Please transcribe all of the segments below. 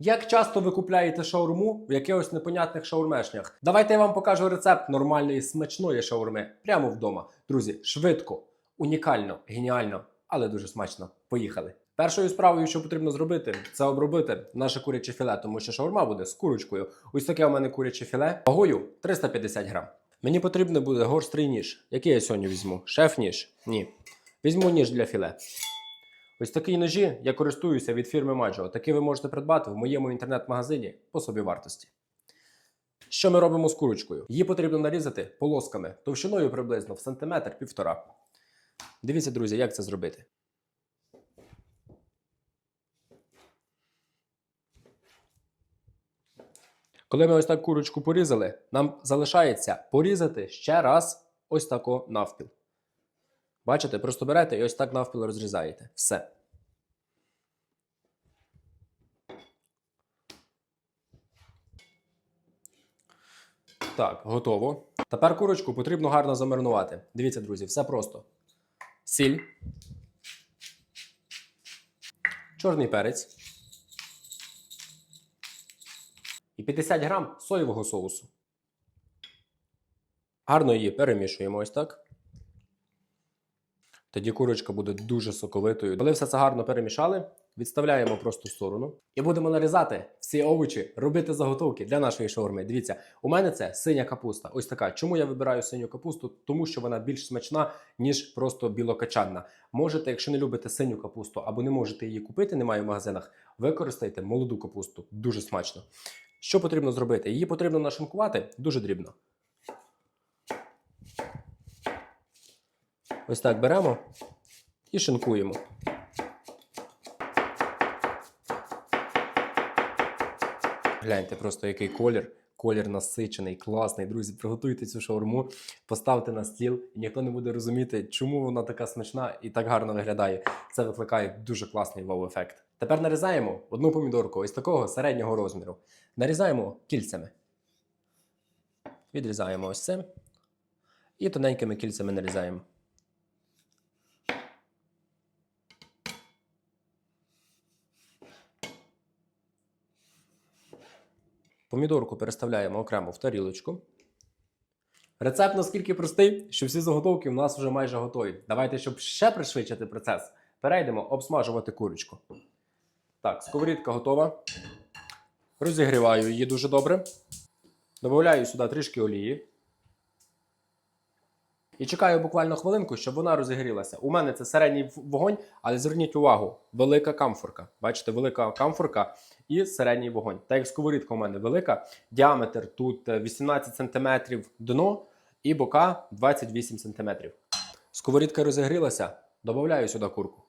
Як часто ви купляєте шаурму в якихось непонятних шаурмешнях? Давайте я вам покажу рецепт нормальної смачної шаурми прямо вдома. Друзі, швидко, унікально, геніально, але дуже смачно. Поїхали. Першою справою, що потрібно зробити, це обробити наше куряче філе, тому що шаурма буде з курочкою. Ось таке у мене куряче філе вагою 350 грам. Мені потрібно буде гострий ніж. Який я сьогодні візьму? Шеф-ніж? Ні. Візьму ніж для філе. Ось такі ножі я користуюся від фірми Маджо. Такі ви можете придбати в моєму інтернет-магазині по собівартості. Що ми робимо з курочкою? Її потрібно нарізати полосками товщиною приблизно в сантиметр півтора. Дивіться, друзі, як це зробити. Коли ми ось так курочку порізали, нам залишається порізати ще раз ось тако навпіл. Бачите, просто берете і ось так навпіл розрізаєте. Все. Так, готово. Тепер курочку потрібно гарно замаринувати. Дивіться, друзі, все просто. Сіль. Чорний перець. І 50 грам соєвого соусу. Гарно її перемішуємо ось так. Тоді курочка буде дуже соковитою. Коли все це гарно перемішали, відставляємо просто в сторону і будемо нарізати всі овочі, робити заготовки для нашої шаурми. Дивіться, у мене це синя капуста. Ось така. Чому я вибираю синю капусту? Тому що вона більш смачна, ніж просто білокачанна. Можете, якщо не любите синю капусту або не можете її купити, немає в магазинах, використайте молоду капусту. Дуже смачно. Що потрібно зробити? Її потрібно нашинкувати дуже дрібно. Ось так беремо і шинкуємо. Гляньте просто який колір. Колір насичений, класний. Друзі, приготуйте цю шаурму, поставте на стіл, і ніхто не буде розуміти, чому вона така смачна і так гарно виглядає. Це викликає дуже класний вау-ефект. Тепер нарізаємо одну помідорку ось такого середнього розміру. Нарізаємо кільцями. Відрізаємо ось це. І тоненькими кільцями нарізаємо. Помідорку переставляємо окремо в тарілочку. Рецепт наскільки простий, що всі заготовки у нас вже майже готові. Давайте, щоб ще пришвидшити процес, перейдемо обсмажувати курочку. Так, сковорідка готова. Розігріваю її дуже добре. Добавляю сюди трішки олії. І чекаю буквально хвилинку, щоб вона розігрілася. У мене це середній вогонь, але зверніть увагу, велика камфорка. Бачите, велика камфорка і середній вогонь. Так як сковорідка у мене велика, діаметр тут е, 18 см дно і бока 28 см. Сковорідка розігрілася, додаю сюди курку.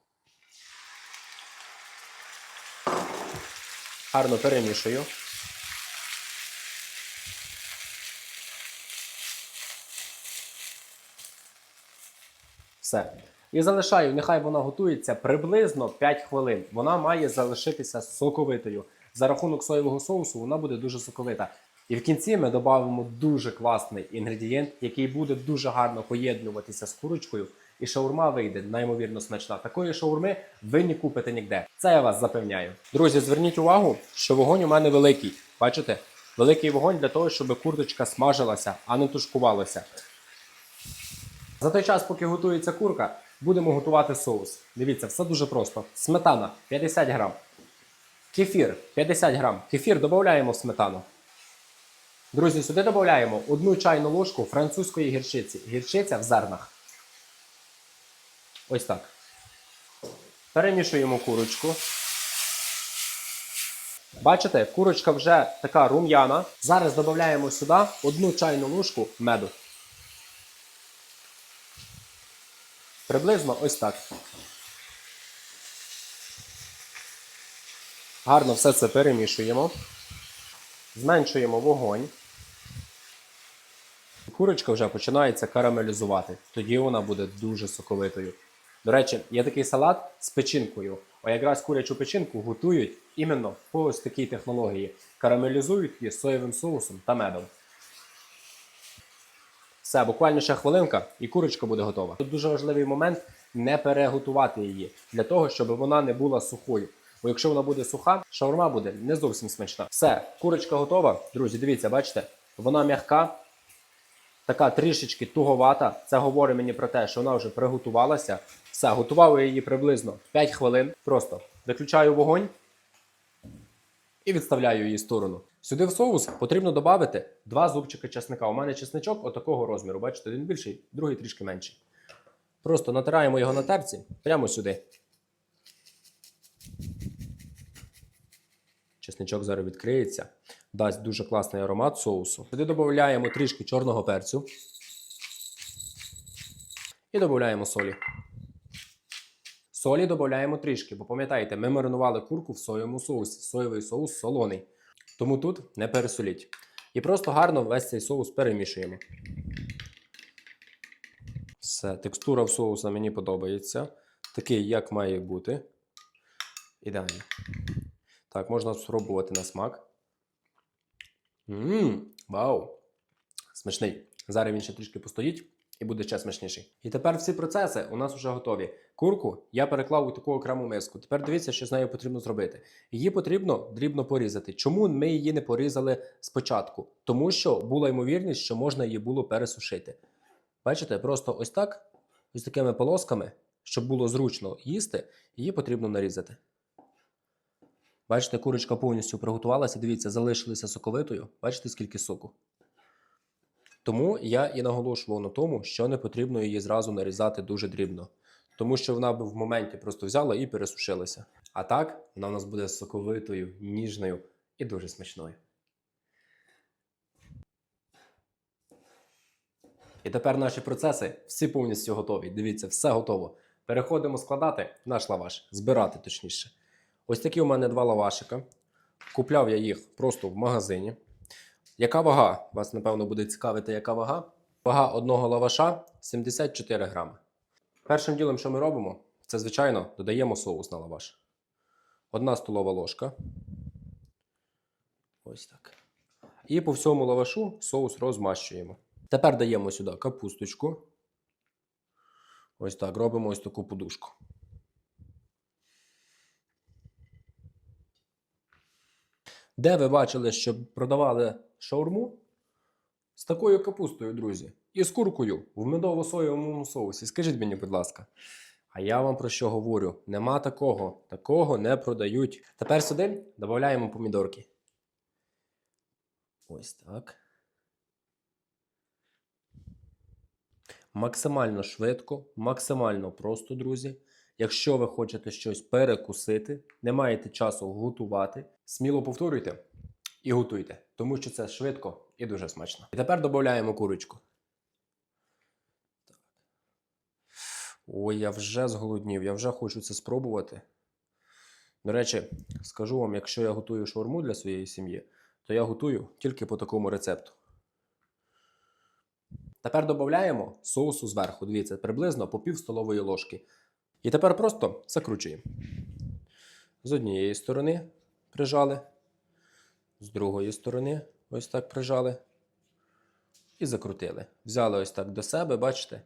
Гарно перемішую. Все. І залишаю, нехай вона готується приблизно 5 хвилин. Вона має залишитися соковитою. За рахунок соєвого соусу вона буде дуже соковита. І в кінці ми додамо дуже класний інгредієнт, який буде дуже гарно поєднуватися з курочкою. І шаурма вийде неймовірно смачна. Такої шаурми ви не купите ніде. Це я вас запевняю. Друзі, зверніть увагу, що вогонь у мене великий. Бачите? Великий вогонь для того, щоб курточка смажилася, а не тушкувалася. За той час, поки готується курка, будемо готувати соус. Дивіться, все дуже просто. Сметана 50 грам. Кефір 50 грам. Кефір додаємо в сметану. Друзі, сюди додаємо одну чайну ложку французької гірчиці. Гірчиця в зернах. Ось так. Перемішуємо курочку. Бачите, курочка вже така рум'яна. Зараз додаємо сюди одну чайну ложку меду. Приблизно ось так. Гарно все це перемішуємо. Зменшуємо вогонь. Курочка вже починається карамелізувати. Тоді вона буде дуже соковитою. До речі, є такий салат з печінкою. А якраз курячу печінку готують іменно по ось такій технології. Карамелізують її з соєвим соусом та медом. Все, буквально ще хвилинка, і курочка буде готова. Тут дуже важливий момент не переготувати її для того, щоб вона не була сухою. Бо якщо вона буде суха, шаурма буде не зовсім смачна. Все, курочка готова. Друзі, дивіться, бачите, вона м'яка, така трішечки туговата. Це говорить мені про те, що вона вже приготувалася. Все, готував її приблизно 5 хвилин. Просто виключаю вогонь і відставляю її в сторону. Сюди в соус потрібно додати два зубчики чесника. У мене чесничок отакого розміру. Бачите, один більший, другий трішки менший. Просто натираємо його на терці прямо сюди. Чесничок зараз відкриється, дасть дуже класний аромат соусу. Сюди додаємо трішки чорного перцю і додаємо солі. Солі додаємо трішки, бо пам'ятаєте, ми маринували курку в соєвому соусі. Соєвий соус солоний. Тому тут не пересоліть. І просто гарно весь цей соус перемішуємо. Все, текстура в соуса мені подобається. Такий, як має бути. Ідеально. Так, можна спробувати на смак. Ммм, вау! Смачний. Зараз він ще трішки постоїть і буде ще смачніший. І тепер всі процеси у нас вже готові. Курку я переклав у таку окрему миску. Тепер дивіться, що з нею потрібно зробити. Її потрібно дрібно порізати. Чому ми її не порізали спочатку? Тому що була ймовірність, що можна її було пересушити. Бачите, просто ось так, ось такими полосками, щоб було зручно їсти, її потрібно нарізати. Бачите, курочка повністю приготувалася. Дивіться, залишилася соковитою. Бачите, скільки соку. Тому я і наголошував на тому, що не потрібно її зразу нарізати дуже дрібно. Тому що вона б в моменті просто взяла і пересушилася. А так, вона у нас буде соковитою, ніжною і дуже смачною. І тепер наші процеси всі повністю готові. Дивіться, все готово. Переходимо складати наш лаваш, збирати точніше. Ось такі у мене два лавашика. Купляв я їх просто в магазині. Яка вага? Вас, напевно, буде цікавити, яка вага? Вага одного лаваша 74 грами. Першим ділом, що ми робимо, це, звичайно, додаємо соус на лаваш. Одна столова ложка. Ось так. І по всьому лавашу соус розмащуємо. Тепер даємо сюди капусточку. Ось так, робимо ось таку подушку. Де ви бачили, що продавали шаурму? З такою капустою, друзі. І з куркою в медово-соєвому соусі. Скажіть мені, будь ласка. А я вам про що говорю? Нема такого. Такого не продають. Тепер сюди додаємо помідорки. Ось так. Максимально швидко, максимально просто, друзі. Якщо ви хочете щось перекусити, не маєте часу готувати, сміло повторюйте і готуйте, тому що це швидко і дуже смачно. І тепер додаємо курочку. Ой, я вже зголоднів, я вже хочу це спробувати. До речі, скажу вам, якщо я готую шаурму для своєї сім'ї, то я готую тільки по такому рецепту. Тепер додаємо соусу зверху. Дивіться, приблизно по пів столової ложки. І тепер просто закручуємо. З однієї сторони прижали, з другої сторони ось так прижали. І закрутили. Взяли ось так до себе, бачите?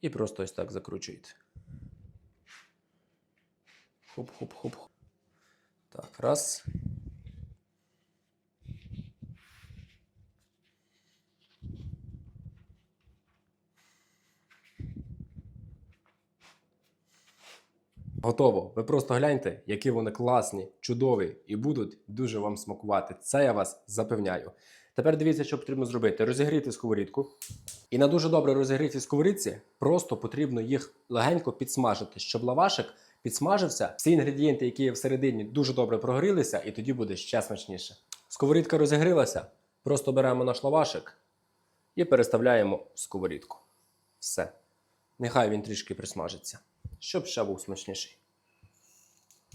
І просто ось так закручуєте. Хоп-хоп-хоп. Так, раз. Готово. Ви просто гляньте, які вони класні, чудові і будуть дуже вам смакувати. Це я вас запевняю. Тепер дивіться, що потрібно зробити: розігріти сковорідку. І на дуже добре розігрітій сковорідці просто потрібно їх легенько підсмажити, щоб лавашик підсмажився. Всі інгредієнти, які є всередині, дуже добре прогорілися, і тоді буде ще смачніше. Сковорідка розігрілася. Просто беремо наш лавашик і переставляємо в сковорідку. Все. Нехай він трішки присмажиться, щоб ще був смачніший.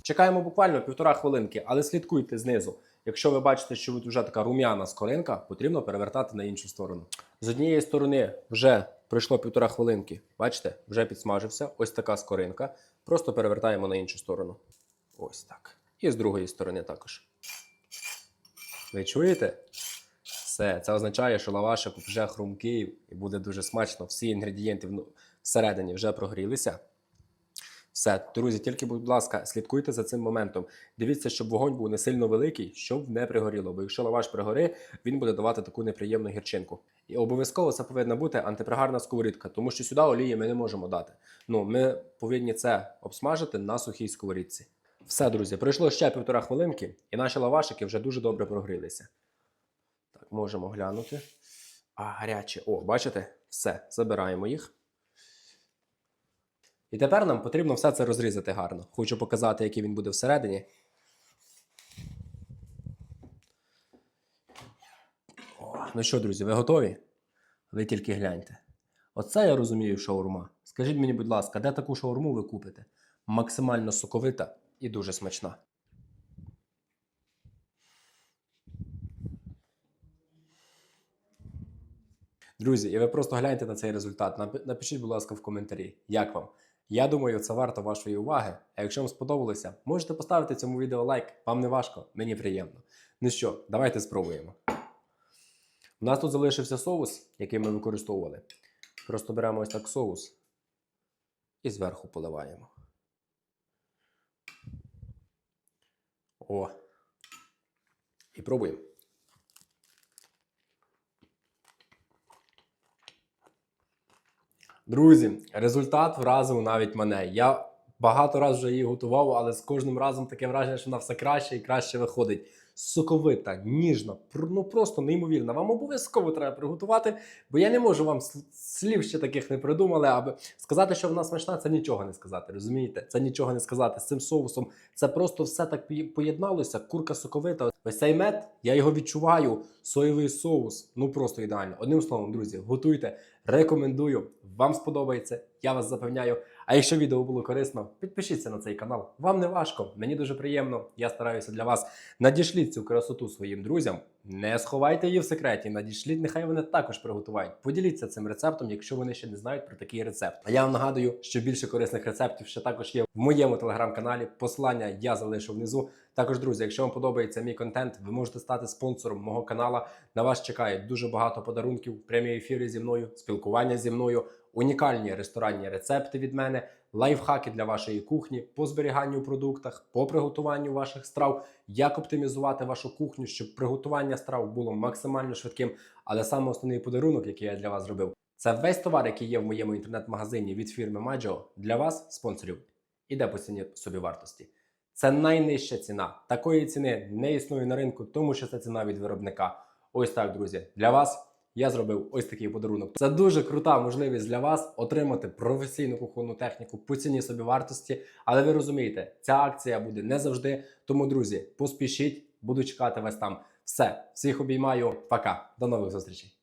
Чекаємо буквально півтора хвилинки, але слідкуйте знизу. Якщо ви бачите, що тут вже така рум'яна скоринка, потрібно перевертати на іншу сторону. З однієї сторони вже пройшло півтора хвилинки. Бачите, вже підсмажився. Ось така скоринка. Просто перевертаємо на іншу сторону. Ось так. І з другої сторони також. Ви чуєте? Все, це означає, що лавашик вже хрумкий і буде дуже смачно. Всі інгредієнти всередині вже прогрілися. Все, друзі, тільки, будь ласка, слідкуйте за цим моментом. Дивіться, щоб вогонь був не сильно великий, щоб не пригоріло. Бо якщо лаваш пригори, він буде давати таку неприємну гірчинку. І обов'язково це повинна бути антипригарна сковорідка, тому що сюди олії ми не можемо дати. Ну, ми повинні це обсмажити на сухій сковорідці. Все, друзі, пройшло ще півтора хвилинки, і наші лавашики вже дуже добре прогрілися. Так, можемо глянути. А, гарячі. О, бачите? Все, забираємо їх. І тепер нам потрібно все це розрізати гарно. Хочу показати, який він буде всередині. О, ну що, друзі, ви готові? Ви тільки гляньте. Оце я розумію шаурма. Скажіть мені, будь ласка, де таку шаурму ви купите? Максимально соковита і дуже смачна. Друзі, і ви просто гляньте на цей результат. Напишіть, будь ласка, в коментарі, як вам. Я думаю, це варто вашої уваги. А якщо вам сподобалося, можете поставити цьому відео лайк. Вам не важко, мені приємно. Ну що, давайте спробуємо. У нас тут залишився соус, який ми використовували. Просто беремо ось так соус і зверху поливаємо. О. І пробуємо. Друзі, результат вразив навіть мене. Я багато разів вже її готував, але з кожним разом таке враження, що вона все краще і краще виходить. Соковита, ніжна, ну просто неймовірна. Вам обов'язково треба приготувати, бо я не можу вам слів ще таких не придумали, аби сказати, що вона смачна, це нічого не сказати. Розумієте? Це нічого не сказати з цим соусом. Це просто все так поєдналося. Курка соковита. Ось цей мед, я його відчуваю. Соєвий соус. Ну просто ідеально. Одним словом, друзі, готуйте. Рекомендую. Вам сподобається. Я вас запевняю. А якщо відео було корисно, підпишіться на цей канал. Вам не важко, мені дуже приємно. Я стараюся для вас. Надішліть цю красоту своїм друзям. Не сховайте її в секреті. Надішліть, нехай вони також приготувають. Поділіться цим рецептом, якщо вони ще не знають про такий рецепт. А я вам нагадую, що більше корисних рецептів ще також є в моєму телеграм-каналі. Посилання я залишу внизу. Також, друзі, якщо вам подобається мій контент, ви можете стати спонсором мого канала. На вас чекає дуже багато подарунків, прямі ефіри зі мною, спілкування зі мною, унікальні ресторанні рецепти від мене, лайфхаки для вашої кухні по зберіганню в продуктах, по приготуванню ваших страв, як оптимізувати вашу кухню, щоб приготування страв було максимально швидким. Але саме основний подарунок, який я для вас зробив, це весь товар, який є в моєму інтернет-магазині від фірми Maggio, для вас, спонсорів, іде по ціні собі вартості. Це найнижча ціна. Такої ціни не існує на ринку, тому що це ціна від виробника. Ось так, друзі, для вас я зробив ось такий подарунок. Це дуже крута можливість для вас отримати професійну кухонну техніку по ціні собі вартості. Але ви розумієте, ця акція буде не завжди. Тому, друзі, поспішіть, буду чекати вас там. Все, всіх обіймаю. Пока, до нових зустрічей.